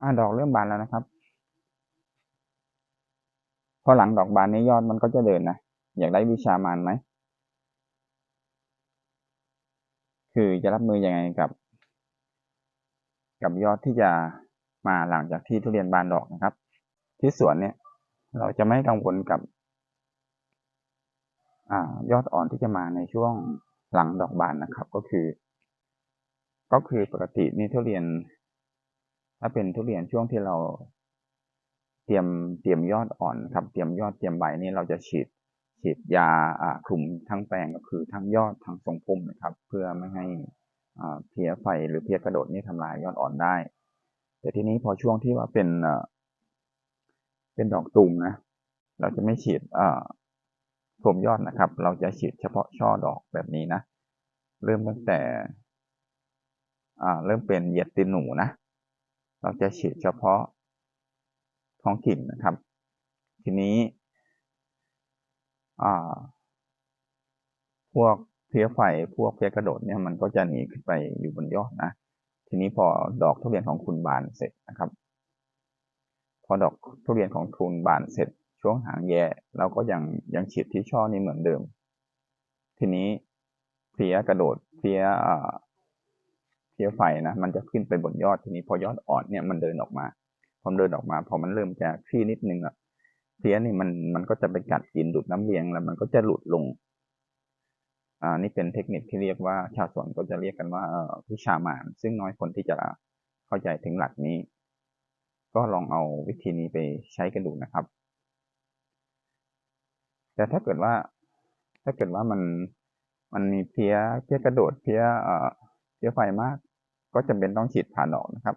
อ่าดอกเริ่มบานแล้วนะครับ พอหลังดอกบานนี้ยอดมันก็จะเดินนะ อยากได้วิชามานไหม คือจะรับมือยังไงกับ กับยอดที่จะมาหลังจากที่ทุเรียนบานดอกนะครับ ที่สวนเนี่ย เราจะไม่กังวลกับ อ่ายอดอ่อนที่จะมาในช่วงหลังดอกบานนะครับ ก็คือ ก็คือปกตินี่ทุเรียน ถ้าเป็นทุเรียนช่วงที่เราเตรียมเตรียมยอดอ่อนครับ เตรียมยอดเตรียมใบนี่เราจะฉีดฉีดยาอ่าคลุมทั้งแปลงก็คือทั้งยอดทั้งทรงพุ่มนะครับ เพื่อไม่ให้อ่าเพี้ยไฟหรือเพี้ยกระโดดนี่ทำลายยอดอ่อนได้ แต่ทีนี้พอช่วงที่ว่าเป็นเป็นดอกตุ่มนะ เราจะไม่ฉีดอ่าโผมยอดนะครับ เราจะฉีดเฉพาะช่อดอกแบบนี้นะ เริ่มตั้งแต่อ่าเริ่มเป็นเหยียดตีนหนูนะ เราจะฉีดเฉพาะท้องถิ่นนะครับ ทีนี้พวกเพี้ยไฟพวกเพี้ยกระโดดเนี่ยมันก็จะหนีขึ้นไปอยู่บนยอดนะ ทีนี้พอดอกทุเรียนของคุณบานเสร็จนะครับ พอดอกทุเรียนของคุณบานเสร็จ ช่วงหางแย่เราก็ยังยังฉีดที่ช่อนี้เหมือนเดิม ทีนี้เพี้ยกระโดดเพี้ยอ่า เพี้ยไฟนะมันจะขึ้นไปบนยอดทีนี้พอยอดอ่อนเนี่ยมันเดินออกมาพอมันเดินออกมา พอมันเริ่มจะคลี่นิดนึงอะเพี้ยนี่มันมันก็จะไปกัดกินดูดน้ำเลี้ยงแล้วมันก็จะหลุดลงอ่านี่เป็นเทคนิคที่เรียกว่าชาวสวนก็จะเรียกกันว่าวิชามานซึ่งน้อยคนที่จะเข้าใจถึงหลักนี้ ก็ลองเอาวิธีนี้ไปใช้กันดูนะครับ แต่ถ้าเกิดว่า ถ้าเกิดว่ามันมันมีเพี้ยเพี้ยกระโดดเพี้ยเอ่อเพี้ยไฟมาก ก็จำเป็นต้องฉีดผ่านออกนะครับ